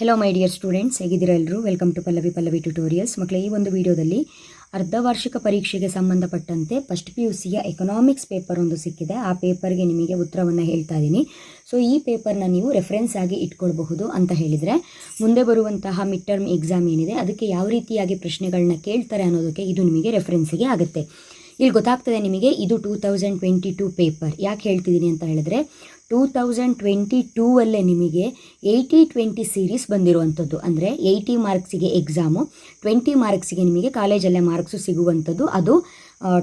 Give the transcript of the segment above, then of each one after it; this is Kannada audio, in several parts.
ಹೆಲೋ ಮೈ ಡಿಯರ್ ಸ್ಟೂಡೆಂಟ್ಸ್ ಹೇಗಿದ್ದೀರಾ ಎಲ್ಲರೂ? Welcome to Pallavi Pallavi tutorials ಮಕ್ಕಳ ಈ ಒಂದು ವಿಡಿಯೋದಲ್ಲಿ ಅರ್ಧ ವಾರ್ಷಿಕ ಪರೀಕ್ಷೆಗೆ ಸಂಬಂಧಪಟ್ಟಂತೆ ಫಸ್ಟ್ ಪಿ ಯು ಸಿಯ ಎಕನಾಮಿಕ್ಸ್ ಪೇಪರ್ ಒಂದು ಸಿಕ್ಕಿದೆ. ಆ ಪೇಪರ್ಗೆ ನಿಮಗೆ ಉತ್ತರವನ್ನು ಹೇಳ್ತಾ ಇದ್ದೀನಿ ಸೊ ಈ ಪೇಪರ್ನ ನೀವು ರೆಫರೆನ್ಸ್ ಆಗಿ ಇಟ್ಕೊಳ್ಬಹುದು ಅಂತ ಹೇಳಿದರೆ, ಮುಂದೆ ಬರುವಂತಹ ಮಿಡ್ ಟರ್ಮ್ ಎಕ್ಸಾಮ್ ಏನಿದೆ, ಅದಕ್ಕೆ ಯಾವ ರೀತಿಯಾಗಿ ಪ್ರಶ್ನೆಗಳನ್ನ ಕೇಳ್ತಾರೆ ಅನ್ನೋದಕ್ಕೆ ಇದು ನಿಮಗೆ ರೆಫರೆನ್ಸಿಗೆ ಆಗುತ್ತೆ. ಇಲ್ಲಿ ಗೊತ್ತಾಗ್ತದೆ ನಿಮಗೆ, ಇದು two thousand twenty two paper ಯಾಕೆ ಹೇಳ್ತಿದ್ದೀನಿ ಅಂತ ಹೇಳಿದ್ರೆ ಟೂ ತೌಸಂಡ್ ಟ್ವೆಂಟಿ ಟೂ ಅಲ್ಲೇ ನಿಮಗೆ ಏಯ್ಟಿ ಟ್ವೆಂಟಿ ಸೀರೀಸ್ ಬಂದಿರುವಂಥದ್ದು. ಅಂದರೆ ಏಯ್ಟಿ ಮಾರ್ಕ್ಸಿಗೆ ಎಕ್ಸಾಮು ಟ್ವೆಂಟಿ ಮಾರ್ಕ್ಸಿಗೆ ನಿಮಗೆ ಕಾಲೇಜಲ್ಲೇ ಮಾರ್ಕ್ಸು ಸಿಗುವಂಥದ್ದು. ಅದು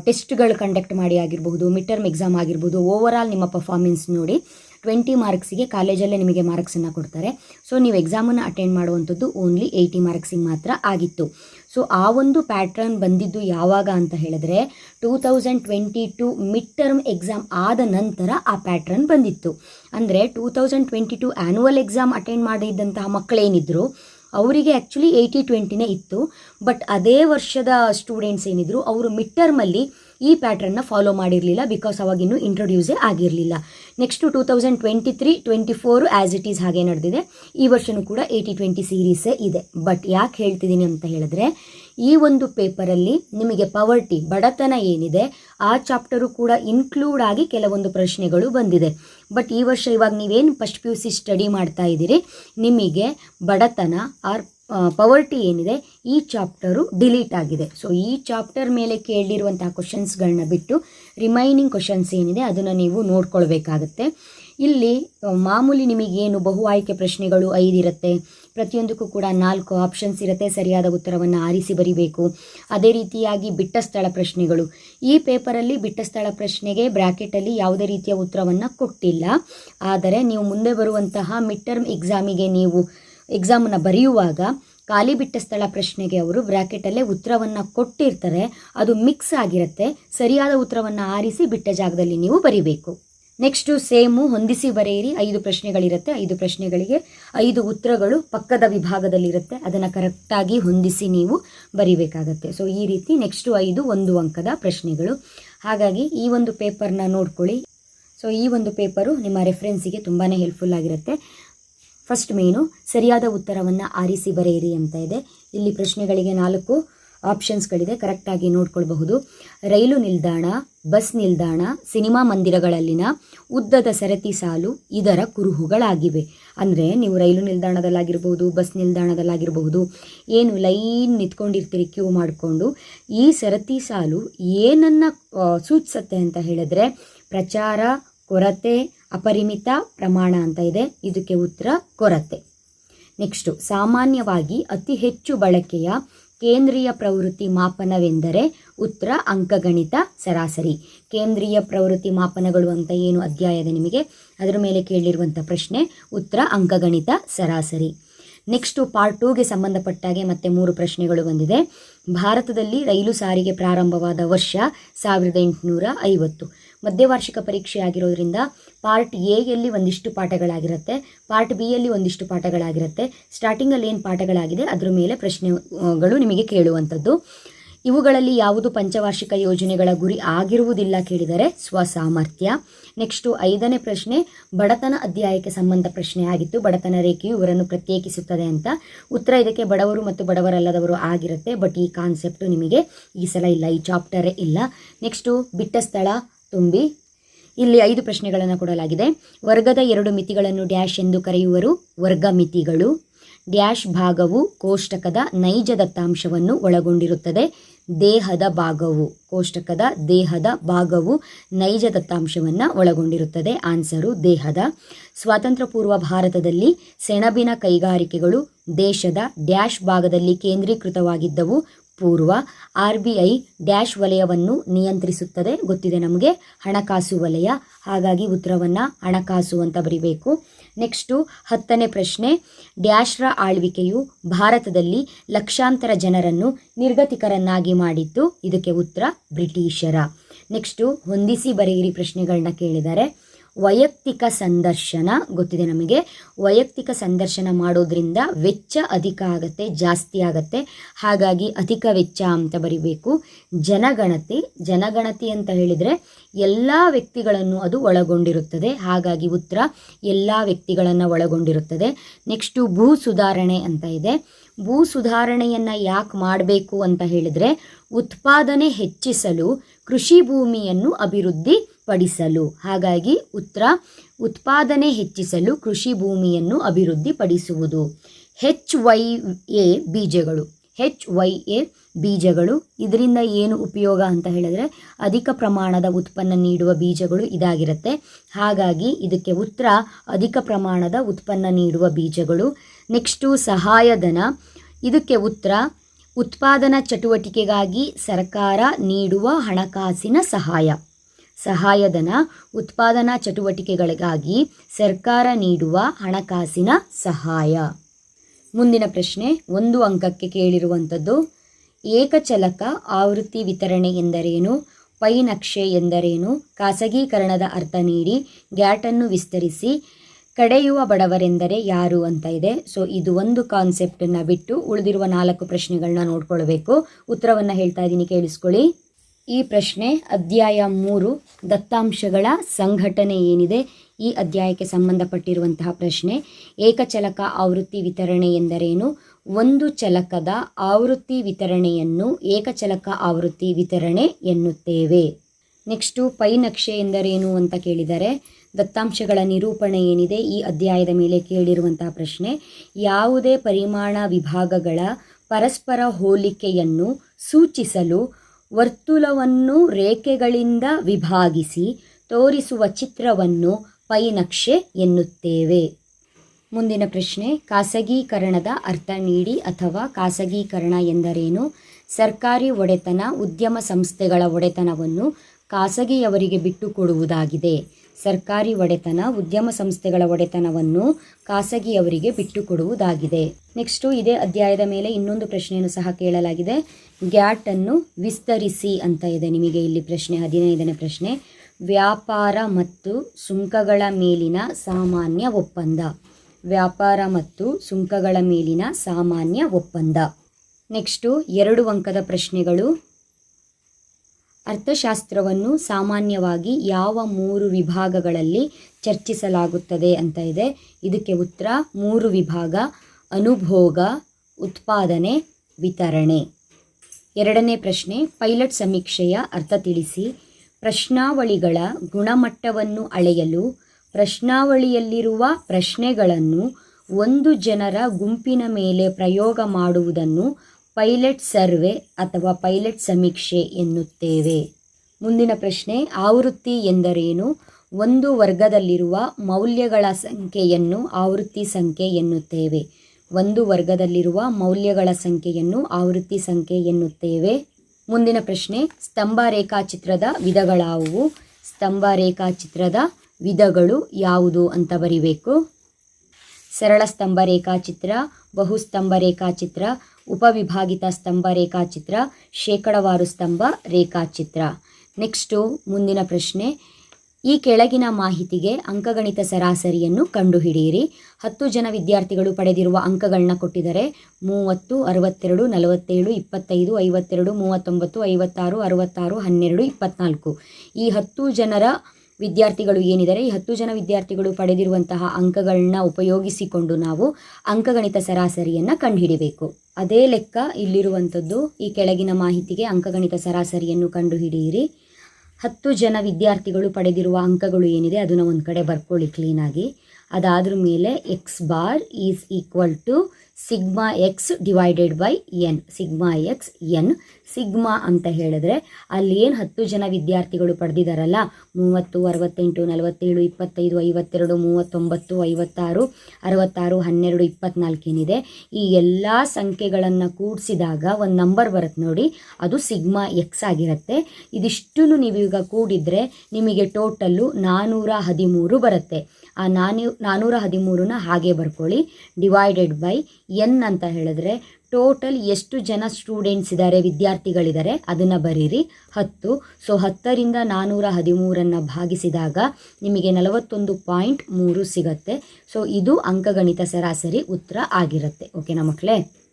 ಟೆಸ್ಟ್ಗಳು ಕಂಡಕ್ಟ್ ಮಾಡಿ ಆಗಿರಬಹುದು ಮಿಡ್ ಟರ್ಮ್ ಎಕ್ಸಾಮ್ ಆಗಿರ್ಬೋದು ಓವರ್ ಆಲ್ ನಿಮ್ಮ ಪರ್ಫಾರ್ಮೆನ್ಸ್ ನೋಡಿ ಟ್ವೆಂಟಿ ಮಾರ್ಕ್ಸಿಗೆ ಕಾಲೇಜಲ್ಲೇ ನಿಮಗೆ ಮಾರ್ಕ್ಸನ್ನು ಕೊಡ್ತಾರೆ. ಸೊ ನೀವು ಎಕ್ಸಾಮನ್ನು ಅಟೆಂಡ್ ಮಾಡುವಂಥದ್ದು ಓನ್ಲಿ ಏಯ್ಟಿ ಮಾರ್ಕ್ಸಿಗೆ ಮಾತ್ರ ಆಗಿತ್ತು. ಸೊ ಆ ಒಂದು ಪ್ಯಾಟ್ರನ್ ಬಂದಿದ್ದು ಯಾವಾಗ ಅಂತ ಹೇಳಿದ್ರೆ two thousand twenty two mid term exam ಆದ ನಂತರ ಆ ಪ್ಯಾಟ್ರನ್ ಬಂದಿತ್ತು. ಅಂದರೆ two thousand twenty two annual exam attend ಮಾಡಿದ್ದಂತಹ ಮಕ್ಕಳೇನಿದ್ರು ಅವರಿಗೆ ಆ್ಯಕ್ಚುಲಿ ಏಯ್ಟಿ ಟ್ವೆಂಟಿನೇ ಇತ್ತು. ಬಟ್ ಅದೇ ವರ್ಷದ ಸ್ಟೂಡೆಂಟ್ಸ್ ಏನಿದ್ರು, ಅವರು ಮಿಡ್ ಟರ್ಮಲ್ಲಿ ಈ ಪ್ಯಾಟ್ರನ್ನ ಫಾಲೋ ಮಾಡಿರಲಿಲ್ಲ ಬಿಕಾಸ್ ಅವಾಗಿನ್ನೂ ಇಂಟ್ರೊಡ್ಯೂಸೇ ಆಗಿರಲಿಲ್ಲ next two thousand twenty three twenty four as it is ಹಾಗೆ ನಡೆದಿದೆ. ಈ ವರ್ಷವೂ ಕೂಡ ಏಯ್ಟಿ ಟ್ವೆಂಟಿ ಸೀರೀಸೇ ಇದೆ. ಬಟ್ ಯಾಕೆ ಹೇಳ್ತಿದ್ದೀನಿ ಅಂತ ಹೇಳಿದ್ರೆ ಈ ಒಂದು ಪೇಪರಲ್ಲಿ ನಿಮಗೆ ಪವರ್ಟಿ, ಬಡತನ ಏನಿದೆ, ಆ ಚಾಪ್ಟರು ಕೂಡ ಇನ್ಕ್ಲೂಡ್ ಆಗಿ ಕೆಲವೊಂದು ಪ್ರಶ್ನೆಗಳು ಬಂದಿದೆ. ಬಟ್ ಈ ವರ್ಷ ಇವಾಗ ನೀವೇನು first P U C study ಮಾಡ್ತಾ ಇದ್ದೀರಿ, ನಿಮಗೆ ಬಡತನ ಆರ್ ಪವರ್ಟಿ ಏನಿದೆ, ಈ ಚಾಪ್ಟರು ಡಿಲೀಟ್ ಆಗಿದೆ. ಸೊ ಈ ಚಾಪ್ಟರ್ ಮೇಲೆ ಕೇಳಿರುವಂತಹ ಕ್ವಶನ್ಸ್ಗಳನ್ನ ಬಿಟ್ಟು ರಿಮೈನಿಂಗ್ ಕ್ವಶನ್ಸ್ ಏನಿದೆ, ಅದನ್ನು ನೀವು ನೋಡ್ಕೊಳ್ಬೇಕಾಗತ್ತೆ. ಇಲ್ಲಿ ಮಾಮೂಲಿ ನಿಮಗೇನು ಬಹು ಆಯ್ಕೆ ಪ್ರಶ್ನೆಗಳು ಐದಿರುತ್ತೆ ಪ್ರತಿಯೊಂದಕ್ಕೂ ಕೂಡ ನಾಲ್ಕು ಆಪ್ಷನ್ಸ್ ಇರುತ್ತೆ. ಸರಿಯಾದ ಉತ್ತರವನ್ನು ಆರಿಸಿ ಬರಿಬೇಕು. ಅದೇ ರೀತಿಯಾಗಿ ಬಿಟ್ಟ ಸ್ಥಳ ಪ್ರಶ್ನೆಗಳು. ಈ ಪೇಪರಲ್ಲಿ ಬಿಟ್ಟ ಸ್ಥಳ ಪ್ರಶ್ನೆಗೆ ಬ್ರ್ಯಾಕೆಟಲ್ಲಿ ಯಾವುದೇ ರೀತಿಯ ಉತ್ತರವನ್ನು ಕೊಟ್ಟಿಲ್ಲ. ಆದರೆ ನೀವು ಮುಂದೆ ಬರುವಂತಹ ಮಿಡ್ ಟರ್ಮ್ ಎಕ್ಸಾಮಿಗೆ ನೀವು ಎಕ್ಸಾಮನ್ನು ಬರೆಯುವಾಗ ಖಾಲಿ ಬಿಟ್ಟ ಸ್ಥಳ ಪ್ರಶ್ನೆಗೆ ಅವರು ಬ್ರ್ಯಾಕೆಟಲ್ಲೇ ಉತ್ತರವನ್ನು ಕೊಟ್ಟಿರ್ತಾರೆ. ಅದು ಮಿಕ್ಸ್ ಆಗಿರುತ್ತೆ. ಸರಿಯಾದ ಉತ್ತರವನ್ನು ಆರಿಸಿ ಬಿಟ್ಟ ಜಾಗದಲ್ಲಿ ನೀವು ಬರಿಬೇಕು. ನೆಕ್ಸ್ಟು ಸೇಮು ಹೊಂದಿಸಿ ಬರೆಯಿರಿ. ಐದು ಪ್ರಶ್ನೆಗಳಿರುತ್ತೆ. ಐದು ಪ್ರಶ್ನೆಗಳಿಗೆ ಐದು ಉತ್ತರಗಳು ಪಕ್ಕದ ವಿಭಾಗದಲ್ಲಿರುತ್ತೆ. ಅದನ್ನು ಕರೆಕ್ಟಾಗಿ ಹೊಂದಿಸಿ ನೀವು ಬರಿಬೇಕಾಗತ್ತೆ. ಸೊ ಈ ರೀತಿ ನೆಕ್ಸ್ಟು ಐದು ಒಂದು ಅಂಕದ ಪ್ರಶ್ನೆಗಳು. ಹಾಗಾಗಿ ಈ ಒಂದು ಪೇಪರ್ನ ನೋಡ್ಕೊಳ್ಳಿ. ಸೊ ಈ ಒಂದು ಪೇಪರು ನಿಮ್ಮ ರೆಫರೆನ್ಸಿಗೆ ತುಂಬಾ ಹೆಲ್ಪ್ಫುಲ್ ಆಗಿರುತ್ತೆ. ಫಸ್ಟ್ ಮೇನು ಸರಿಯಾದ ಉತ್ತರವನ್ನು ಆರಿಸಿ ಬರೆಯಿರಿ ಅಂತ ಇದೆ. ಇಲ್ಲಿ ಪ್ರಶ್ನೆಗಳಿಗೆ ನಾಲ್ಕು ಆಪ್ಷನ್ಸ್ಗಳಿದೆ, ಕರೆಕ್ಟಾಗಿ ನೋಡ್ಕೊಳ್ಬಹುದು. ರೈಲು ನಿಲ್ದಾಣ, ಬಸ್ ನಿಲ್ದಾಣ, ಸಿನಿಮಾ ಮಂದಿರಗಳಲ್ಲಿನ ಉದ್ದದ ಸರತಿ ಸಾಲು, ಇದರ ಕುರುಹುಗಳಾಗಿವೆ. ಅಂದರೆ ನೀವು ರೈಲು ನಿಲ್ದಾಣದಲ್ಲಾಗಿರ್ಬೋದು, ಬಸ್ ನಿಲ್ದಾಣದಲ್ಲಾಗಿರಬಹುದು, ಏನು ಲೈನ್ ನಿಂತ್ಕೊಂಡಿರ್ತೀರಿ ಕ್ಯೂ ಮಾಡಿಕೊಂಡು, ಈ ಸರತಿ ಸಾಲು ಏನನ್ನು ಸೂಚಿಸುತ್ತೆ ಅಂತ ಹೇಳಿದ್ರೆ ಪ್ರಚಾರ, ಕೊರತೆ, ಅಪರಿಮಿತ, ಪ್ರಮಾಣ ಅಂತ ಇದೆ. ಇದಕ್ಕೆ ಉತ್ತರ ಕೊರತೆ. ನೆಕ್ಸ್ಟು, ಸಾಮಾನ್ಯವಾಗಿ ಅತಿ ಹೆಚ್ಚು ಬಳಕೆಯ ಕೇಂದ್ರೀಯ ಪ್ರವೃತ್ತಿ ಮಾಪನವೆಂದರೆ ಉತ್ತರ ಅಂಕಗಣಿತ ಸರಾಸರಿ. ಕೇಂದ್ರೀಯ ಪ್ರವೃತ್ತಿ ಮಾಪನಗಳು ಅಂತ ಏನು ಅಧ್ಯಾಯದ ನಿಮಗೆ? ಅದರ ಮೇಲೆ ಕೇಳಿರುವಂಥ ಪ್ರಶ್ನೆ, ಉತ್ತರ ಅಂಕಗಣಿತ ಸರಾಸರಿ. ನೆಕ್ಸ್ಟು ಪಾರ್ಟ್ ಟೂಗೆ ಸಂಬಂಧಪಟ್ಟಾಗೆ ಮತ್ತೆ ಮೂರು ಪ್ರಶ್ನೆಗಳು ಬಂದಿದೆ. ಭಾರತದಲ್ಲಿ ರೈಲು ಸಾರಿಗೆ ಪ್ರಾರಂಭವಾದ ವರ್ಷ ಸಾವಿರದ ಎಂಟುನೂರ ಐವತ್ತು. ಮಧ್ಯವಾರ್ಷಿಕ ಪರೀಕ್ಷೆ ಆಗಿರೋದ್ರಿಂದ ಪಾರ್ಟ್ ಎಯಲ್ಲಿ ಒಂದಿಷ್ಟು ಪಾಠಗಳಾಗಿರುತ್ತೆ, ಪಾರ್ಟ್ ಬಿಯಲ್ಲಿ ಒಂದಿಷ್ಟು ಪಾಠಗಳಾಗಿರುತ್ತೆ ಸ್ಟಾರ್ಟಿಂಗಲ್ಲಿ ಏನು ಪಾಠಗಳಾಗಿದೆ ಅದರ ಮೇಲೆ ಪ್ರಶ್ನೆಗಳು ನಿಮಗೆ ಕೇಳುವಂಥದ್ದು. ಇವುಗಳಲ್ಲಿ ಯಾವುದು ಪಂಚವಾರ್ಷಿಕ ಯೋಜನೆಗಳ ಗುರಿ ಆಗಿರುವುದಿಲ್ಲ ಕೇಳಿದರೆ ಸ್ವಸಾಮರ್ಥ್ಯ. ನೆಕ್ಸ್ಟು ಐದನೇ ಪ್ರಶ್ನೆ, ಬಡತನ ಅಧ್ಯಾಯಕ್ಕೆ ಸಂಬಂಧ ಪ್ರಶ್ನೆ ಆಗಿತ್ತು. ಬಡತನ ರೇಖೆಯು ಇವರನ್ನು ಪ್ರತ್ಯೇಕಿಸುತ್ತದೆ ಅಂತ. ಉತ್ತರ ಇದಕ್ಕೆ ಬಡವರು ಮತ್ತು ಬಡವರಲ್ಲದವರು ಆಗಿರುತ್ತೆ ಬಟ್ ಈ ಕಾನ್ಸೆಪ್ಟು ನಿಮಗೆ ಈ ಸಲ ಇಲ್ಲ, ಈ ಚಾಪ್ಟರೇ ಇಲ್ಲ. ನೆಕ್ಸ್ಟು ಬಿಟ್ಟ ಸ್ಥಳ ತುಂಬಿ ಇಲ್ಲಿ ಐದು ಪ್ರಶ್ನೆಗಳನ್ನು ಕೊಡಲಾಗಿದೆ. ವರ್ಗದ ಎರಡು ಮಿತಿಗಳನ್ನು ಡ್ಯಾಶ್ ಎಂದು ಕರೆಯುವರು. ವರ್ಗ ಮಿತಿಗಳು. ಡ್ಯಾಶ್ ಭಾಗವು ಕೋಷ್ಟಕದ ನೈಜ ದತ್ತಾಂಶವನ್ನು ಒಳಗೊಂಡಿರುತ್ತದೆ. ದೇಹದ ಭಾಗವು ಕೋಷ್ಟಕದ ದೇಹದ ಭಾಗವು ನೈಜ ದತ್ತಾಂಶವನ್ನು ಒಳಗೊಂಡಿರುತ್ತದೆ. ಆನ್ಸರು ದೇಹದ. ಸ್ವಾತಂತ್ರ್ಯ ಪೂರ್ವ ಭಾರತದಲ್ಲಿ ಸೆಣಬಿನ ಕೈಗಾರಿಕೆಗಳು ದೇಶದ ಡ್ಯಾಶ್ ಭಾಗದಲ್ಲಿ ಕೇಂದ್ರೀಕೃತವಾಗಿದ್ದವು. ಪೂರ್ವ ಆರ್ ಬಿ ಐ ಡ್ಯಾಶ್ ವಲಯವನ್ನು ನಿಯಂತ್ರಿಸುತ್ತದೆ. ಗೊತ್ತಿದೆ ನಮಗೆ? ಹಣಕಾಸು ವಲಯ. ಹಾಗಾಗಿ ಉತ್ತರವನ್ನು ಹಣಕಾಸು ಅಂತ ಬರಿಬೇಕು. ನೆಕ್ಸ್ಟು ಹತ್ತನೇ ಪ್ರಶ್ನೆ, ಡ್ಯಾಶ್ರ ಆಳ್ವಿಕೆಯು ಭಾರತದಲ್ಲಿ ಲಕ್ಷಾಂತರ ಜನರನ್ನು ನಿರ್ಗತಿಕರನ್ನಾಗಿ ಮಾಡಿತ್ತು. ಇದಕ್ಕೆ ಉತ್ತರ ಬ್ರಿಟಿಷರ. ನೆಕ್ಸ್ಟು ಹೊಂದಿಸಿ ಬರೆಯಿರಿ ಪ್ರಶ್ನೆಗಳನ್ನ ಕೇಳಿದ್ದಾರೆ ವೈಯಕ್ತಿಕ ಸಂದರ್ಶನ ಗೊತ್ತಿದೆ ನಮಗೆ. ವೈಯಕ್ತಿಕ ಸಂದರ್ಶನ ಮಾಡೋದ್ರಿಂದ ವೆಚ್ಚ ಅಧಿಕ ಆಗುತ್ತೆ, ಜಾಸ್ತಿ ಆಗುತ್ತೆ. ಹಾಗಾಗಿ ಅಧಿಕ ವೆಚ್ಚ ಅಂತ ಬರಿಬೇಕು. ಜನಗಣತಿ ಜನಗಣತಿ ಅಂತ ಹೇಳಿದರೆ ಎಲ್ಲ ವ್ಯಕ್ತಿಗಳನ್ನು ಅದು ಒಳಗೊಂಡಿರುತ್ತದೆ. ಹಾಗಾಗಿ ಉತ್ತರ, ಎಲ್ಲ ವ್ಯಕ್ತಿಗಳನ್ನು ಒಳಗೊಂಡಿರುತ್ತದೆ. ನೆಕ್ಸ್ಟು ಭೂ ಸುಧಾರಣೆ ಅಂತ ಇದೆ. ಭೂ ಸುಧಾರಣೆಯನ್ನು ಯಾಕೆ ಮಾಡಬೇಕು ಅಂತ ಹೇಳಿದರೆ, ಉತ್ಪಾದನೆ ಹೆಚ್ಚಿಸಲು ಕೃಷಿ ಭೂಮಿಯನ್ನು ಅಭಿವೃದ್ಧಿ ಪಡಿಸಲು. ಹಾಗಾಗಿ ಉತ್ತರ ಉತ್ಪಾದನೆ ಹೆಚ್ಚಿಸಲು ಕೃಷಿ ಭೂಮಿಯನ್ನು ಅಭಿವೃದ್ಧಿಪಡಿಸುವುದು. ಹೆಚ್ ವೈ ಎ ಬೀಜಗಳು. ಹೆಚ್ ವೈ ಎ ಬೀಜಗಳು. ಇದರಿಂದ ಏನು ಉಪಯೋಗ ಅಂತ ಹೇಳಿದ್ರೆ ಅಧಿಕ ಪ್ರಮಾಣದ ಉತ್ಪನ್ನ ನೀಡುವ ಬೀಜಗಳು ಇದಾಗಿರುತ್ತೆ. ಹಾಗಾಗಿ ಇದಕ್ಕೆ ಉತ್ತರ ಅಧಿಕ ಪ್ರಮಾಣದ ಉತ್ಪನ್ನ ನೀಡುವ ಬೀಜಗಳು. ನೆಕ್ಸ್ಟು ಸಹಾಯಧನ. ಇದಕ್ಕೆ ಉತ್ತರ ಉತ್ಪಾದನಾ ಚಟುವಟಿಕೆಗಾಗಿ ಸರ್ಕಾರ ನೀಡುವ ಹಣಕಾಸಿನ ಸಹಾಯ. ಸಹಾಯಧನ, ಉತ್ಪಾದನಾ ಚಟುವಟಿಕೆಗಳಿಗಾಗಿ ಸರ್ಕಾರ ನೀಡುವ ಹಣಕಾಸಿನ ಸಹಾಯ. ಮುಂದಿನ ಪ್ರಶ್ನೆ, ಒಂದು ಅಂಕಕ್ಕೆ ಕೇಳಿರುವಂಥದ್ದು, ಏಕಚಲಕ ಆವೃತ್ತಿ ವಿತರಣೆ ಎಂದರೇನು, ಪೈ ನಕ್ಷೆ ಎಂದರೇನು, ಖಾಸಗೀಕರಣದ ಅರ್ಥ ನೀಡಿ ಗ್ಯಾಟನ್ನು ವಿಸ್ತರಿಸಿ ಕಡೆಯುವ ಬಡವರೆಂದರೆ ಯಾರು ಅಂತ ಇದೆ. ಸೊ ಇದು ಒಂದು ಕಾನ್ಸೆಪ್ಟನ್ನು ಬಿಟ್ಟು ಉಳಿದಿರುವ ನಾಲ್ಕು ಪ್ರಶ್ನೆಗಳನ್ನ ನೋಡ್ಕೊಳ್ಬೇಕು. ಉತ್ತರವನ್ನು ಹೇಳ್ತಾ ಇದ್ದೀನಿ, ಕೇಳಿಸ್ಕೊಳ್ಳಿ. ಈ ಪ್ರಶ್ನೆ ಅಧ್ಯಾಯ ಮೂರು, ದತ್ತಾಂಶಗಳ ಸಂಘಟನೆ ಏನಿದೆ? ಈ ಅಧ್ಯಾಯಕ್ಕೆ ಸಂಬಂಧಪಟ್ಟಿರುವಂತಹ ಪ್ರಶ್ನೆ, ಏಕಚಲಕ ಆವೃತ್ತಿ ವಿತರಣೆ ಎಂದರೇನು? ಒಂದು ಚಲಕದ ಆವೃತ್ತಿ ವಿತರಣೆಯನ್ನು ಏಕಚಲಕ ಆವೃತ್ತಿ ವಿತರಣೆ ಎನ್ನುತ್ತೇವೆ. ನೆಕ್ಸ್ಟು, ಪೈ ನಕ್ಷೆ ಎಂದರೇನು ಅಂತ ಕೇಳಿದರೆ, ದತ್ತಾಂಶಗಳ ನಿರೂಪಣೆ ಏನಿದೆ? ಈ ಅಧ್ಯಾಯದ ಮೇಲೆ ಕೇಳಿರುವಂತಹ ಪ್ರಶ್ನೆ, ಯಾವುದೇ ಪರಿಮಾಣ ವಿಭಾಗಗಳ ಪರಸ್ಪರ ಹೋಲಿಕೆಯನ್ನು ಸೂಚಿಸಲು ವರ್ತುಲವನ್ನು ರೇಖೆಗಳಿಂದ ವಿಭಾಗಿಸಿ ತೋರಿಸುವ ಚಿತ್ರವನ್ನು ಪೈನಕ್ಷೆ ಎನ್ನುತ್ತೇವೆ. ಮುಂದಿನ ಪ್ರಶ್ನೆ, ಖಾಸಗೀಕರಣದ ಅರ್ಥ ನೀಡಿ ಅಥವಾ ಖಾಸಗೀಕರಣ ಎಂದರೇನು? ಸರ್ಕಾರಿ ಒಡೆತನ, ಉದ್ಯಮ ಸಂಸ್ಥೆಗಳ ಒಡೆತನವನ್ನು ಖಾಸಗಿಯವರಿಗೆ ಬಿಟ್ಟುಕೊಡುವುದಾಗಿದೆ. ಸರ್ಕಾರಿ ಒಡೆತನ, ಉದ್ಯಮ ಸಂಸ್ಥೆಗಳ ಒಡೆತನವನ್ನು ಖಾಸಗಿಯವರಿಗೆ ಬಿಟ್ಟುಕೊಡುವುದಾಗಿದೆ. ನೆಕ್ಸ್ಟು ಇದೇ ಅಧ್ಯಾಯದ ಮೇಲೆ ಇನ್ನೊಂದು ಪ್ರಶ್ನೆಯನ್ನು ಸಹ ಕೇಳಲಾಗಿದೆ. ಗ್ಯಾಟನ್ನು ವಿಸ್ತರಿಸಿ ಅಂತ ಇದೆ ನಿಮಗೆ ಇಲ್ಲಿ ಪ್ರಶ್ನೆ, ಹದಿನೈದನೇ ಪ್ರಶ್ನೆ. ವ್ಯಾಪಾರ ಮತ್ತು ಸುಂಕಗಳ ಮೇಲಿನ ಸಾಮಾನ್ಯ ಒಪ್ಪಂದ. ವ್ಯಾಪಾರ ಮತ್ತು ಸುಂಕಗಳ ಮೇಲಿನ ಸಾಮಾನ್ಯ ಒಪ್ಪಂದ. ನೆಕ್ಸ್ಟು ಎರಡು ಅಂಕದ ಪ್ರಶ್ನೆಗಳು. ಅರ್ಥಶಾಸ್ತ್ರವನ್ನು ಸಾಮಾನ್ಯವಾಗಿ ಯಾವ ಮೂರು ವಿಭಾಗಗಳಲ್ಲಿ ಚರ್ಚಿಸಲಾಗುತ್ತದೆ ಅಂತ ಇದೆ. ಇದಕ್ಕೆ ಉತ್ತರ, ಮೂರು ವಿಭಾಗ, ಅನುಭೋಗ, ಉತ್ಪಾದನೆ, ವಿತರಣೆ. ಎರಡನೇ ಪ್ರಶ್ನೆ, ಪೈಲಟ್ ಸಮೀಕ್ಷೆಯ ಅರ್ಥ ತಿಳಿಸಿ. ಪ್ರಶ್ನಾವಳಿಗಳ ಗುಣಮಟ್ಟವನ್ನು ಅಳೆಯಲು ಪ್ರಶ್ನಾವಳಿಯಲ್ಲಿರುವ ಪ್ರಶ್ನೆಗಳನ್ನು ಒಂದು ಜನರ ಗುಂಪಿನ ಮೇಲೆ ಪ್ರಯೋಗ ಮಾಡುವುದನ್ನು ಪೈಲಟ್ ಸರ್ವೆ ಅಥವಾ ಪೈಲಟ್ ಸಮೀಕ್ಷೆ ಎನ್ನುತ್ತೇವೆ. ಮುಂದಿನ ಪ್ರಶ್ನೆ, ಆವೃತ್ತಿ ಎಂದರೇನು? ಒಂದು ವರ್ಗದಲ್ಲಿರುವ ಮೌಲ್ಯಗಳ ಸಂಖ್ಯೆಯನ್ನು ಆವೃತ್ತಿ ಸಂಖ್ಯೆ ಎನ್ನುತ್ತೇವೆ. ಒಂದು ವರ್ಗದಲ್ಲಿರುವ ಮೌಲ್ಯಗಳ ಸಂಖ್ಯೆಯನ್ನು ಆವೃತ್ತಿ ಸಂಖ್ಯೆ ಎನ್ನುತ್ತೇವೆ. ಮುಂದಿನ ಪ್ರಶ್ನೆ, ಸ್ತಂಭ ರೇಖಾಚಿತ್ರದ ವಿಧಗಳಾವುವು? ಸ್ತಂಭ ರೇಖಾಚಿತ್ರದ ವಿಧಗಳು ಯಾವುದು ಅಂತ ಬರಿಬೇಕು. ಸರಳ ಸ್ತಂಭ ರೇಖಾಚಿತ್ರ, ಬಹುಸ್ತಂಭ ರೇಖಾಚಿತ್ರ ಉಪವಿಭಾಗಿತ ಸ್ತಂಭ ರೇಖಾಚಿತ್ರ, ಶೇಕಡವಾರು ಸ್ತಂಭ ರೇಖಾಚಿತ್ರ. ನೆಕ್ಸ್ಟು ಮುಂದಿನ ಪ್ರಶ್ನೆ. ಈ ಕೆಳಗಿನ ಮಾಹಿತಿಗೆ ಅಂಕಗಣಿತ ಸರಾಸರಿಯನ್ನು ಕಂಡುಹಿಡಿಯಿರಿ. ಹತ್ತು ಜನ ವಿದ್ಯಾರ್ಥಿಗಳು ಪಡೆದಿರುವ ಅಂಕಗಳನ್ನ ಕೊಟ್ಟಿದ್ದಾರೆ ಮೂವತ್ತು, ಅರವತ್ತೆರಡು, ನಲವತ್ತೇಳು, ಇಪ್ಪತ್ತೈದು, ಐವತ್ತೆರಡು, ಮೂವತ್ತೊಂಬತ್ತು, ಐವತ್ತಾರು, ಅರವತ್ತಾರು, ಹನ್ನೆರಡು, ಇಪ್ಪತ್ನಾಲ್ಕು. ಈ ಹತ್ತು ಜನರ ವಿದ್ಯಾರ್ಥಿಗಳು ಏನಿದ್ದಾರೆ, ಈ ಹತ್ತು ಜನ ವಿದ್ಯಾರ್ಥಿಗಳು ಪಡೆದಿರುವಂತಹ ಅಂಕಗಳನ್ನ ಉಪಯೋಗಿಸಿಕೊಂಡು ನಾವು ಅಂಕಗಣಿತ ಸರಾಸರಿಯನ್ನು ಕಂಡುಹಿಡಿಬೇಕು. ಅದೇ ಲೆಕ್ಕ ಇಲ್ಲಿರುವಂಥದ್ದು, ಈ ಕೆಳಗಿನ ಮಾಹಿತಿಗೆ ಅಂಕಗಣಿತ ಸರಾಸರಿಯನ್ನು ಕಂಡುಹಿಡಿಯಿರಿ. ಹತ್ತು ಜನ ವಿದ್ಯಾರ್ಥಿಗಳು ಪಡೆದಿರುವ ಅಂಕಗಳು ಏನಿದೆ, ಅದನ್ನು ಒಂದು ಕಡೆ ಬರ್ಕೊಳ್ಳಿ ಕ್ಲೀನಾಗಿ ಅದಾದ್ರ ಮೇಲೆ X bar is equal to sigma X divided by N sigma X N sigma ಅಂತ ಹೇಳಿದ್ರೆ ಅಲ್ಲಿ ಏನು ಹತ್ತು ಜನ ವಿದ್ಯಾರ್ಥಿಗಳು ಪಡೆದಿದ್ದಾರಲ್ಲ ಮೂವತ್ತು, ಅರವತ್ತೆಂಟು, ನಲವತ್ತೇಳು, ಇಪ್ಪತ್ತೈದು, ಐವತ್ತೆರಡು, ಮೂವತ್ತೊಂಬತ್ತು, ಐವತ್ತಾರು, ಅರವತ್ತಾರು, ಹನ್ನೆರಡು, ಇಪ್ಪತ್ನಾಲ್ಕು ಏನಿದೆ? ಈ ಎಲ್ಲ ಸಂಖ್ಯೆಗಳನ್ನು ಕೂಡಿಸಿದಾಗ ಒಂದು ನಂಬರ್ ಬರುತ್ತೆ ನೋಡಿ. ಅದು ಸಿಗ್ಮಾ ಎಕ್ಸ್ ಆಗಿರುತ್ತೆ. ಇದಿಷ್ಟನ್ನು ನೀವೀಗ ಕೂಡಿದರೆ ನಿಮಗೆ ಟೋಟಲ್ಲು ನಾನ್ನೂರ ಹದಿಮೂರು ಬರುತ್ತೆ. ಆ ನಾನೂ ನಾನ್ನೂರ ಹದಿಮೂರನ್ನ ಹಾಗೆ ಬರ್ಕೊಳ್ಳಿ. ಡಿವೈಡೆಡ್ ಬೈ ಎನ್ ಅಂತ ಹೇಳಿದ್ರೆ ಟೋಟಲ್ ಎಷ್ಟು ಜನ ಸ್ಟೂಡೆಂಟ್ಸ್ ಇದ್ದಾರೆ ವಿದ್ಯಾರ್ಥಿಗಳಿದ್ದಾರೆ ಅದನ್ನು ಬರೀರಿ. ಹತ್ತು. ಸೊ ಹತ್ತರಿಂದ ನಾನ್ನೂರ ಹದಿಮೂರನ್ನು ಭಾಗಿಸಿದಾಗ ನಿಮಗೆ ನಲವತ್ತೊಂದು ಪಾಯಿಂಟ್ ಮೂರು ಸಿಗತ್ತೆ. ಸೊ ಇದು ಅಂಕಗಣಿತ ಸರಾಸರಿ ಉತ್ತರ ಆಗಿರುತ್ತೆ. ಓಕೆನಾ ಮಕ್ಕಳೇ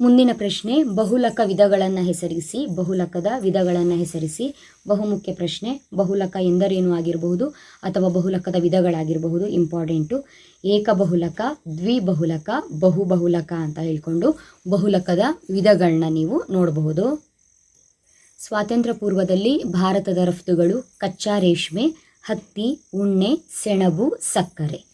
ಮುಂದಿನ ಪ್ರಶ್ನೆ, ಬಹುಲಕ ವಿಧಗಳನ್ನು ಹೆಸರಿಸಿ, ಬಹುಲಕದ ವಿಧಗಳನ್ನು ಹೆಸರಿಸಿ, ಬಹುಮುಖ್ಯ ಪ್ರಶ್ನೆ, ಬಹುಲಕ ಎಂದರೇನು ಆಗಿರಬಹುದು ಅಥವಾ ಬಹುಲಕದ ವಿಧಗಳಾಗಿರಬಹುದು, ಇಂಪಾರ್ಟೆಂಟು. ಏಕಬಹುಲಕ ದ್ವಿಬಹುಲಕ ಬಹುಬಹುಲಕ ಅಂತ ಹೇಳಿಕೊಂಡು ಬಹುಲಕದ ವಿಧಗಳನ್ನ ನೀವು ನೋಡಬಹುದು. ಸ್ವಾತಂತ್ರ್ಯ ಪೂರ್ವದಲ್ಲಿ ಭಾರತದ ರಫ್ತುಗಳು ಕಚ್ಚಾ ರೇಷ್ಮೆ, ಹತ್ತಿ, ಉಣ್ಣೆ, ಸೆಣಬು, ಸಕ್ಕರೆ.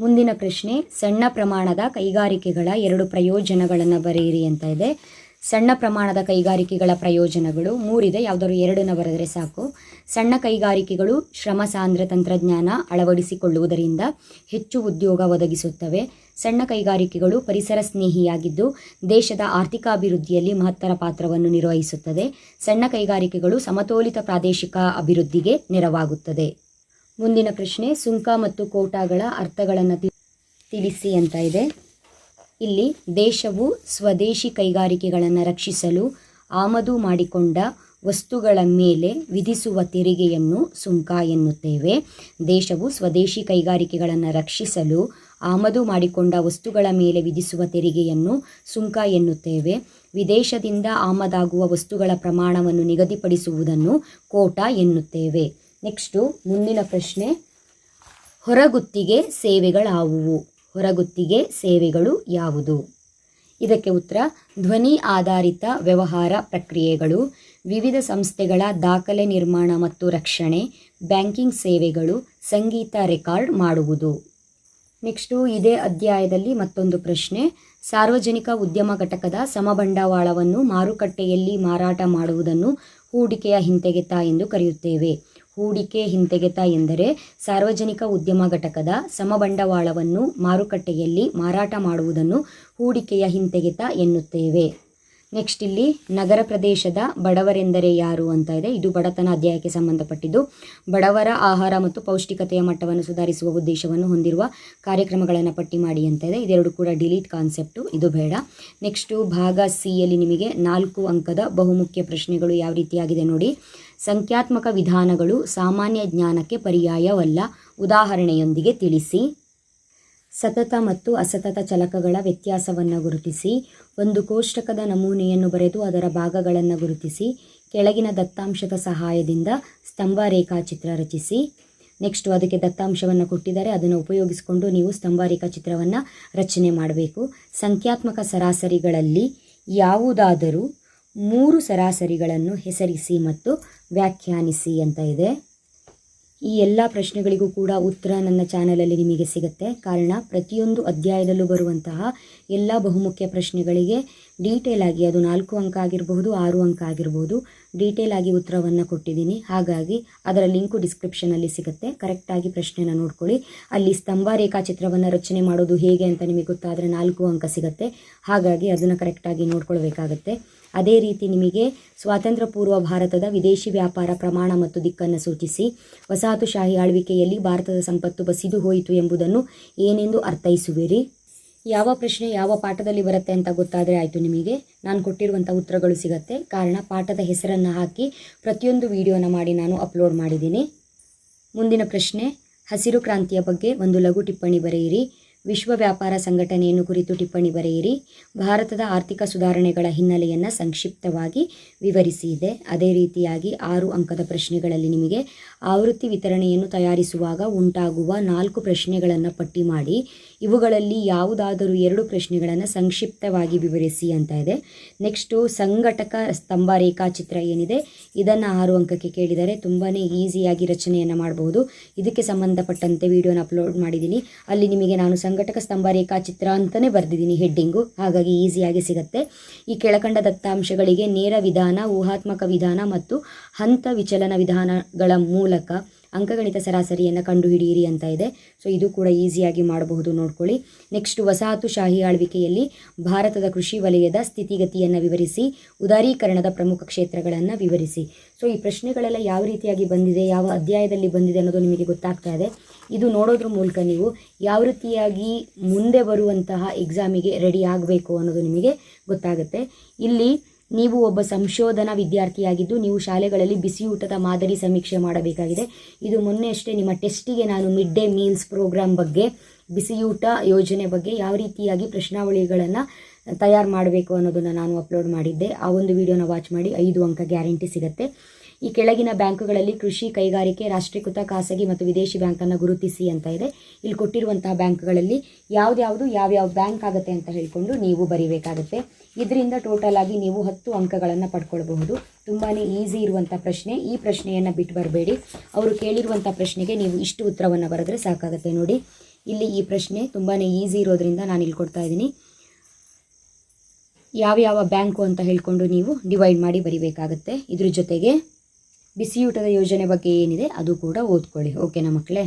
ಮುಂದಿನ ಪ್ರಶ್ನೆ, ಸಣ್ಣ ಪ್ರಮಾಣದ ಕೈಗಾರಿಕೆಗಳ ಎರಡು ಪ್ರಯೋಜನಗಳನ್ನು ಬರೆಯಿರಿ ಅಂತ ಇದೆ. ಸಣ್ಣ ಪ್ರಮಾಣದ ಕೈಗಾರಿಕೆಗಳ ಪ್ರಯೋಜನಗಳು ಮೂರಿದೆ, ಯಾವುದಾದ್ರು ಎರಡನ್ನು ಬರೆದರೆ ಸಾಕು. ಸಣ್ಣ ಕೈಗಾರಿಕೆಗಳು ಶ್ರಮ ಸಾಂದ್ರ ತಂತ್ರಜ್ಞಾನ ಅಳವಡಿಸಿಕೊಳ್ಳುವುದರಿಂದ ಹೆಚ್ಚು ಉದ್ಯೋಗ ಒದಗಿಸುತ್ತವೆ. ಸಣ್ಣ ಕೈಗಾರಿಕೆಗಳು ಪರಿಸರ ಸ್ನೇಹಿಯಾಗಿದ್ದು ದೇಶದ ಆರ್ಥಿಕ ಅಭಿವೃದ್ಧಿಯಲ್ಲಿ ಮಹತ್ತರ ಪಾತ್ರವನ್ನು ನಿರ್ವಹಿಸುತ್ತದೆ. ಸಣ್ಣ ಕೈಗಾರಿಕೆಗಳು ಸಮತೋಲಿತ ಪ್ರಾದೇಶಿಕ ಅಭಿವೃದ್ಧಿಗೆ ನೆರವಾಗುತ್ತದೆ. ಮುಂದಿನ ಪ್ರಶ್ನೆ ಸುಂಕ ಮತ್ತು ಕೋಟಾಗಳ ಅರ್ಥಗಳನ್ನು ತಿಳಿಸಿ ಅಂತ ಇದೆ. ಇಲ್ಲಿ ದೇಶವು ಸ್ವದೇಶಿ ಕೈಗಾರಿಕೆಗಳನ್ನು ರಕ್ಷಿಸಲು ಆಮದು ಮಾಡಿಕೊಂಡ ವಸ್ತುಗಳ ಮೇಲೆ ವಿಧಿಸುವ ತೆರಿಗೆಯನ್ನು ಸುಂಕ ಎನ್ನುತ್ತೇವೆ. ದೇಶವು ಸ್ವದೇಶಿ ಕೈಗಾರಿಕೆಗಳನ್ನು ರಕ್ಷಿಸಲು ಆಮದು ಮಾಡಿಕೊಂಡ ವಸ್ತುಗಳ ಮೇಲೆ ವಿಧಿಸುವ ತೆರಿಗೆಯನ್ನು ಸುಂಕ ಎನ್ನುತ್ತೇವೆ. ವಿದೇಶದಿಂದ ಆಮದಾಗುವ ವಸ್ತುಗಳ ಪ್ರಮಾಣವನ್ನು ನಿಗದಿಪಡಿಸುವುದನ್ನು ಕೋಟ ಎನ್ನುತ್ತೇವೆ. ನೆಕ್ಸ್ಟು ಮುಂದಿನ ಪ್ರಶ್ನೆ. ಹೊರಗುತ್ತಿಗೆ ಸೇವೆಗಳಾವುವು? ಹೊರಗುತ್ತಿಗೆ ಸೇವೆಗಳು ಯಾವುದು? ಇದಕ್ಕೆ ಉತ್ತರ, ಧ್ವನಿ ಆಧಾರಿತ ವ್ಯವಹಾರ ಪ್ರಕ್ರಿಯೆಗಳು, ವಿವಿಧ ಸಂಸ್ಥೆಗಳ ದಾಖಲೆ ನಿರ್ಮಾಣ ಮತ್ತು ರಕ್ಷಣೆ, ಬ್ಯಾಂಕಿಂಗ್ ಸೇವೆಗಳು, ಸಂಗೀತ ರೆಕಾರ್ಡ್ ಮಾಡುವುದು. ನೆಕ್ಸ್ಟು ಇದೇ ಅಧ್ಯಾಯದಲ್ಲಿ ಮತ್ತೊಂದು ಪ್ರಶ್ನೆ. ಸಾರ್ವಜನಿಕ ಉದ್ಯಮ ಘಟಕದ ಸಮಬಂಡವಾಳವನ್ನು ಮಾರುಕಟ್ಟೆಯಲ್ಲಿ ಮಾರಾಟ ಮಾಡುವುದನ್ನು ಹೂಡಿಕೆಯ ಹಿಂತೆಗೆತ ಎಂದು ಕರೆಯುತ್ತೇವೆ. ಹೂಡಿಕೆ ಹಿಂತೆಗೆತ ಎಂದರೆ ಸಾರ್ವಜನಿಕ ಉದ್ಯಮ ಘಟಕದ ಸಮಬಂಡವಾಳವನ್ನು ಮಾರುಕಟ್ಟೆಯಲ್ಲಿ ಮಾರಾಟ ಮಾಡುವುದನ್ನು ಹೂಡಿಕೆಯ ಹಿಂತೆಗೆತ ಎನ್ನುತ್ತೇವೆ. ನೆಕ್ಸ್ಟ್ ಇಲ್ಲಿ ನಗರ ಪ್ರದೇಶದ ಬಡವರೆಂದರೆ ಯಾರು ಅಂತ ಇದೆ. ಇದು ಬಡತನ ಅಧ್ಯಾಯಕ್ಕೆ ಸಂಬಂಧಪಟ್ಟಿದ್ದು, ಬಡವರ ಆಹಾರ ಮತ್ತು ಪೌಷ್ಟಿಕತೆಯ ಮಟ್ಟವನ್ನು ಸುಧಾರಿಸುವ ಉದ್ದೇಶವನ್ನು ಹೊಂದಿರುವ ಕಾರ್ಯಕ್ರಮಗಳನ್ನು ಪಟ್ಟಿ ಮಾಡಿ ಅಂತ ಇದೆ. ಇದೆರಡು ಕೂಡ ಡಿಲೀಟ್ ಕಾನ್ಸೆಪ್ಟು ಇದು ಬೇಡ. ನೆಕ್ಸ್ಟು ಭಾಗ ಸಿಯಲ್ಲಿ ನಿಮಗೆ ನಾಲ್ಕು ಅಂಕದ ಬಹುಮುಖ್ಯ ಪ್ರಶ್ನೆಗಳು ಯಾವ ರೀತಿಯಾಗಿದೆ ನೋಡಿ. ಸಂಖ್ಯಾತ್ಮಕ ವಿಧಾನಗಳು ಸಾಮಾನ್ಯ ಜ್ಞಾನಕ್ಕೆ ಪರ್ಯಾಯವಲ್ಲ. ಉದಾಹರಣೆಯೊಂದಿಗೆ ತಿಳಿಸಿ. ಸತತ ಮತ್ತು ಅಸತತ ಚಲಕಗಳ ವ್ಯತ್ಯಾಸವನ್ನು ಗುರುತಿಸಿ. ಒಂದು ಕೋಷ್ಟಕದ ನಮೂನೆಯನ್ನು ಬರೆದು ಅದರ ಭಾಗಗಳನ್ನು ಗುರುತಿಸಿ. ಕೆಳಗಿನ ದತ್ತಾಂಶದ ಸಹಾಯದಿಂದ ಸ್ತಂಭ ರೇಖಾಚಿತ್ರ ರಚಿಸಿ. ನೆಕ್ಸ್ಟ್ ಅದಕ್ಕೆ ದತ್ತಾಂಶವನ್ನು ಕೊಟ್ಟಿದ್ದಾರೆ. ಅದನ್ನು ಉಪಯೋಗಿಸಿಕೊಂಡು ನೀವು ಸ್ತಂಭ ರೇಖಾಚಿತ್ರವನ್ನು ರಚನೆ ಮಾಡಬೇಕು. ಸಂಖ್ಯಾತ್ಮಕ ಸರಾಸರಿಗಳಲ್ಲಿ ಯಾವುದಾದರೂ ಮೂರು ಸರಾಸರಿಗಳನ್ನು ಹೆಸರಿಸಿ ಮತ್ತು ವ್ಯಾಖ್ಯಾನಿಸಿ ಅಂತ ಇದೆ. ಈ ಎಲ್ಲ ಪ್ರಶ್ನೆಗಳಿಗೂ ಕೂಡ ಉತ್ತರ ನನ್ನ ಚಾನಲಲ್ಲಿ ನಿಮಗೆ ಸಿಗುತ್ತೆ. ಕಾರಣ ಪ್ರತಿಯೊಂದು ಅಧ್ಯಾಯದಲ್ಲೂ ಬರುವಂತಹ ಎಲ್ಲ ಬಹುಮುಖ್ಯ ಪ್ರಶ್ನೆಗಳಿಗೆ ಡೀಟೇಲ್ ಆಗಿ ಅದು ನಾಲ್ಕು ಅಂಕ ಆಗಿರಬಹುದು, ಆರು ಅಂಕ ಆಗಿರಬಹುದು, ಡೀಟೇಲ್ ಆಗಿ ಉತ್ತರವನ್ನು ಕೊಟ್ಟಿದ್ದೀನಿ. ಹಾಗಾಗಿ ಅದರ ಲಿಂಕು ಡಿಸ್ಕ್ರಿಪ್ಷನಲ್ಲಿ ಸಿಗುತ್ತೆ. ಕರೆಕ್ಟಾಗಿ ಪ್ರಶ್ನೆನ ನೋಡ್ಕೊಳ್ಳಿ. ಅಲ್ಲಿ ಸ್ತಂಭ ರೇಖಾಚಿತ್ರವನ್ನು ರಚನೆ ಮಾಡೋದು ಹೇಗೆ ಅಂತ ನಿಮಗೆ ಗೊತ್ತಾದರೆ ನಾಲ್ಕು ಅಂಕ ಸಿಗುತ್ತೆ. ಹಾಗಾಗಿ ಅದನ್ನು ಕರೆಕ್ಟಾಗಿ ನೋಡ್ಕೊಳ್ಬೇಕಾಗತ್ತೆ. ಅದೇ ರೀತಿ ನಿಮಗೆ ಸ್ವಾತಂತ್ರ್ಯ ಪೂರ್ವ ಭಾರತದ ವಿದೇಶಿ ವ್ಯಾಪಾರ ಪ್ರಮಾಣ ಮತ್ತು ದಿಕ್ಕನ್ನು ಸೂಚಿಸಿ. ವಸಾಹತುಶಾಹಿ ಆಳ್ವಿಕೆಯಲ್ಲಿ ಭಾರತದ ಸಂಪತ್ತು ಬಸಿದು ಹೋಯಿತು ಎಂಬುದನ್ನು ಏನೆಂದು ಅರ್ಥೈಸುವಿರಿ? ಯಾವ ಪ್ರಶ್ನೆ ಯಾವ ಪಾಠದಲ್ಲಿ ಬರುತ್ತೆ ಅಂತ ಗೊತ್ತಾದರೆ ಆಯಿತು ನಿಮಗೆ. ನಾನು ಕೊಟ್ಟಿರುವಂಥ ಉತ್ತರಗಳು ಸಿಗುತ್ತೆ. ಕಾರಣ, ಪಾಠದ ಹೆಸರನ್ನು ಹಾಕಿ ಪ್ರತಿಯೊಂದು ವಿಡಿಯೋನ ಮಾಡಿ ನಾನು ಅಪ್ಲೋಡ್ ಮಾಡಿದ್ದೀನಿ. ಮುಂದಿನ ಪ್ರಶ್ನೆ, ಹಸಿರು ಕ್ರಾಂತಿಯ ಬಗ್ಗೆ ಒಂದು ಲಘು ಟಿಪ್ಪಣಿ ಬರೆಯಿರಿ. ವಿಶ್ವ ವ್ಯಾಪಾರ ಸಂಘಟನೆಯನ್ನು ಕುರಿತು ಟಿಪ್ಪಣಿ ಬರೆಯಿರಿ. ಭಾರತದ ಆರ್ಥಿಕ ಸುಧಾರಣೆಗಳ ಹಿನ್ನೆಲೆಯನ್ನು ಸಂಕ್ಷಿಪ್ತವಾಗಿ ವಿವರಿಸಿದೆ. ಅದೇ ರೀತಿಯಾಗಿ ಆರು ಅಂಕದ ಪ್ರಶ್ನೆಗಳಲ್ಲಿ ನಿಮಗೆ ಆವೃತ್ತಿ ವಿತರಣೆಯನ್ನು ತಯಾರಿಸುವಾಗ ಉಂಟಾಗುವ ನಾಲ್ಕು ಪ್ರಶ್ನೆಗಳನ್ನು ಪಟ್ಟಿ ಮಾಡಿ, ಇವುಗಳಲ್ಲಿ ಯಾವುದಾದರೂ ಎರಡು ಪ್ರಶ್ನೆಗಳನ್ನು ಸಂಕ್ಷಿಪ್ತವಾಗಿ ವಿವರಿಸಿ ಅಂತ ಇದೆ. ನೆಕ್ಸ್ಟು ಸಂಘಟಕ ಸ್ತಂಭ ರೇಖಾಚಿತ್ರ ಏನಿದೆ, ಇದನ್ನು ಆರು ಅಂಕಕ್ಕೆ ಕೇಳಿದರೆ ತುಂಬಾ ಈಸಿಯಾಗಿ ರಚನೆಯನ್ನು ಮಾಡಬಹುದು ಇದಕ್ಕೆ ಸಂಬಂಧಪಟ್ಟಂತೆ ವಿಡಿಯೋನ ಅಪ್ಲೋಡ್ ಮಾಡಿದ್ದೀನಿ. ಅಲ್ಲಿ ನಿಮಗೆ ನಾನು ಸಂಘಟಕ ಸ್ತಂಭ ರೇಖಾಚಿತ್ರ ಅಂತಲೇ ಬರೆದಿದ್ದೀನಿ ಹೆಡ್ಡಿಂಗು, ಹಾಗಾಗಿ ಈಸಿಯಾಗಿ ಸಿಗುತ್ತೆ. ಈ ಕೆಳಕಂಡ ದತ್ತಾಂಶಗಳಿಗೆ ನೇರ ವಿಧಾನ, ಊಹಾತ್ಮಕ ವಿಧಾನ ಮತ್ತು ಹಂತ ವಿಚಲನ ವಿಧಾನಗಳ ಮೂಲಕ ಅಂಕಗಣಿತ ಸರಾಸರಿಯನ್ನು ಕಂಡುಹಿಡಿಯಿರಿ ಅಂತ ಇದೆ. ಸೊ ಇದು ಕೂಡ ಈಸಿಯಾಗಿ ಮಾಡಬಹುದು. ನೋಡ್ಕೊಳ್ಳಿ. ನೆಕ್ಸ್ಟ್ ವಸಾಹತುಶಾಹಿ ಆಳ್ವಿಕೆಯಲ್ಲಿ ಭಾರತದ ಕೃಷಿ ವಲಯದ ಸ್ಥಿತಿಗತಿಯನ್ನು ವಿವರಿಸಿ, ಉದಾರೀಕರಣದ ಪ್ರಮುಖ ಕ್ಷೇತ್ರಗಳನ್ನು ವಿವರಿಸಿ. ಸೊ ಈ ಪ್ರಶ್ನೆಗಳೆಲ್ಲ ಯಾವ ರೀತಿಯಾಗಿ ಬಂದಿದೆ, ಯಾವ ಅಧ್ಯಾಯದಲ್ಲಿ ಬಂದಿದೆ ಅನ್ನೋದು ನಿಮಗೆ ಗೊತ್ತಾಗ್ತಾ ಇದೆ. ಇದು ನೋಡೋದ್ರ ಮೂಲಕ ನೀವು ಯಾವ ರೀತಿಯಾಗಿ ಮುಂದೆ ಬರುವಂತಹ ಎಕ್ಸಾಮಿಗೆ ರೆಡಿ ಆಗಬೇಕು ಅನ್ನೋದು ನಿಮಗೆ ಗೊತ್ತಾಗುತ್ತೆ. ಇಲ್ಲಿ ನೀವು ಒಬ್ಬ ಸಂಶೋಧನಾ ವಿದ್ಯಾರ್ಥಿಯಾಗಿದ್ದು ನೀವು ಶಾಲೆಗಳಲ್ಲಿ ಬಿಸಿಯೂಟದ ಮಾದರಿ ಸಮೀಕ್ಷೆ ಮಾಡಬೇಕಾಗಿದೆ. ಇದು ಮೊನ್ನೆ ಅಷ್ಟೇ ನಿಮ್ಮ ಟೆಸ್ಟಿಗೆ ನಾನು ಮಿಡ್ ಡೇ ಮೀಲ್ಸ್ ಪ್ರೋಗ್ರಾಮ್ ಬಗ್ಗೆ, ಬಿಸಿಯೂಟ ಯೋಜನೆ ಬಗ್ಗೆ ಯಾವ ರೀತಿಯಾಗಿ ಪ್ರಶ್ನಾವಳಿಗಳನ್ನು ತಯಾರು ಮಾಡಬೇಕು ಅನ್ನೋದನ್ನು ನಾನು ಅಪ್ಲೋಡ್ ಮಾಡಿದ್ದೆ. ಆ ಒಂದು ವಿಡಿಯೋನ ವಾಚ್ ಮಾಡಿ ಐದು ಅಂಕ ಗ್ಯಾರಂಟಿ ಸಿಗುತ್ತೆ. ಈ ಕೆಳಗಿನ ಬ್ಯಾಂಕುಗಳಲ್ಲಿ ಕೃಷಿ ಕೈಗಾರಿಕೆ, ರಾಷ್ಟ್ರೀಕೃತ ಖಾಸಗಿ ಮತ್ತು ವಿದೇಶಿ ಬ್ಯಾಂಕನ್ನು ಗುರುತಿಸಿ ಅಂತ ಇದೆ. ಇಲ್ಲಿ ಕೊಟ್ಟಿರುವಂತಹ ಬ್ಯಾಂಕ್ಗಳಲ್ಲಿ ಯಾವ್ದಾವುದು ಯಾವ್ಯಾವ ಬ್ಯಾಂಕ್ ಆಗುತ್ತೆ ಅಂತ ಹೇಳಿಕೊಂಡು ನೀವು ಬರಿಬೇಕಾಗುತ್ತೆ. ಇದರಿಂದ ಟೋಟಲ್ ಆಗಿ ನೀವು ಹತ್ತು ಅಂಕಗಳನ್ನು ಪಡ್ಕೊಳ್ಬಹುದು. ತುಂಬಾ ಈಸಿ ಇರುವಂಥ ಪ್ರಶ್ನೆ. ಈ ಪ್ರಶ್ನೆಯನ್ನು ಬಿಟ್ಟು ಬರಬೇಡಿ. ಅವರು ಕೇಳಿರುವಂಥ ಪ್ರಶ್ನೆಗೆ ನೀವು ಇಷ್ಟು ಉತ್ತರವನ್ನು ಬರೆದ್ರೆ ಸಾಕಾಗುತ್ತೆ ನೋಡಿ. ಇಲ್ಲಿ ಈ ಪ್ರಶ್ನೆ ತುಂಬಾ ಈಸಿ ಇರೋದ್ರಿಂದ ನಾನು ಇಲ್ಲಿ ಕೊಡ್ತಾ ಇದ್ದೀನಿ. ಯಾವ ಯಾವ ಬ್ಯಾಂಕು ಅಂತ ಹೇಳ್ಕೊಂಡು ನೀವು ಡಿವೈಡ್ ಮಾಡಿ ಬರಿಬೇಕಾಗತ್ತೆ. ಇದ್ರ ಜೊತೆಗೆ ಬಿಸಿಯೂಟದ ಯೋಜನೆ ಬಗ್ಗೆ ಏನಿದೆ ಅದು ಕೂಡ ಓದ್ಕೊಳ್ಳಿ. ಓಕೆನಾ ಮಕ್ಕಳೇ?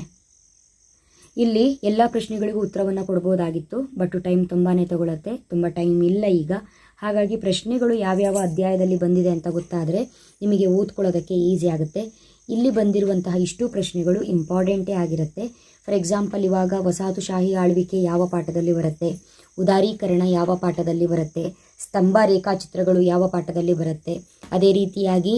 ಇಲ್ಲಿ ಎಲ್ಲ ಪ್ರಶ್ನೆಗಳಿಗೂ ಉತ್ತರವನ್ನು ಕೊಡ್ಬೋದಾಗಿತ್ತು ಬಟ್ ಟೈಮ್ ತುಂಬಾ ತಗೊಳುತ್ತೆ, ತುಂಬ ಟೈಮ್ ಇಲ್ಲ ಈಗ. ಹಾಗಾಗಿ ಪ್ರಶ್ನೆಗಳು ಯಾವ್ಯಾವ ಅಧ್ಯಾಯದಲ್ಲಿ ಬಂದಿದೆ ಅಂತ ಗೊತ್ತಾದರೆ ನಿಮಗೆ ಓದ್ಕೊಳ್ಳೋದಕ್ಕೆ ಈಸಿ ಆಗುತ್ತೆ. ಇಲ್ಲಿ ಬಂದಿರುವಂತಹ ಇಷ್ಟು ಪ್ರಶ್ನೆಗಳು ಇಂಪಾರ್ಟೆಂಟೇ ಆಗಿರುತ್ತೆ. ಫಾರ್ ಎಕ್ಸಾಂಪಲ್ ಇವಾಗ ವಸಾಹತುಶಾಹಿ ಆಳ್ವಿಕೆ ಯಾವ ಪಾಠದಲ್ಲಿ ಬರುತ್ತೆ? ಉದಾರೀಕರಣ ಯಾವ ಪಾಠದಲ್ಲಿ ಬರುತ್ತೆ? ಸ್ತಂಭ ರೇಖಾಚಿತ್ರಗಳು ಯಾವ ಪಾಠದಲ್ಲಿ ಬರುತ್ತೆ? ಅದೇ ರೀತಿಯಾಗಿ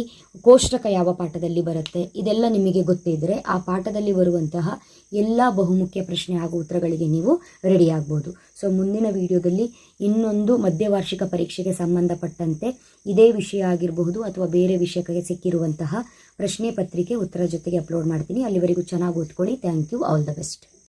ಕೋಷ್ಟಕ ಯಾವ ಪಾಠದಲ್ಲಿ ಬರುತ್ತೆ? ಇದೆಲ್ಲ ನಿಮಗೆ ಗೊತ್ತಿದ್ದರೆ ಆ ಪಾಠದಲ್ಲಿ ಬರುವಂತಹ ಎಲ್ಲ ಬಹುಮುಖ್ಯ ಪ್ರಶ್ನೆ ಹಾಗೂ ಉತ್ತರಗಳಿಗೆ ನೀವು ರೆಡಿ ಆಗ್ಬೋದು. ಸೊ ಮುಂದಿನ ವಿಡಿಯೋದಲ್ಲಿ ಇನ್ನೊಂದು ಮಧ್ಯವಾರ್ಷಿಕ ಪರೀಕ್ಷೆಗೆ ಸಂಬಂಧಪಟ್ಟಂತೆ ಇದೇ ವಿಷಯ ಆಗಿರಬಹುದು ಅಥವಾ ಬೇರೆ ವಿಷಯಕ್ಕೆ ಸಿಕ್ಕಿರುವಂತಹ ಪ್ರಶ್ನೆ ಪತ್ರಿಕೆ ಉತ್ತರ ಜೊತೆಗೆ ಅಪ್ಲೋಡ್ ಮಾಡ್ತೀನಿ. ಅಲ್ಲಿವರೆಗೂ ಚೆನ್ನಾಗಿ ಓದ್ಕೊಳ್ಳಿ. Thank you all the best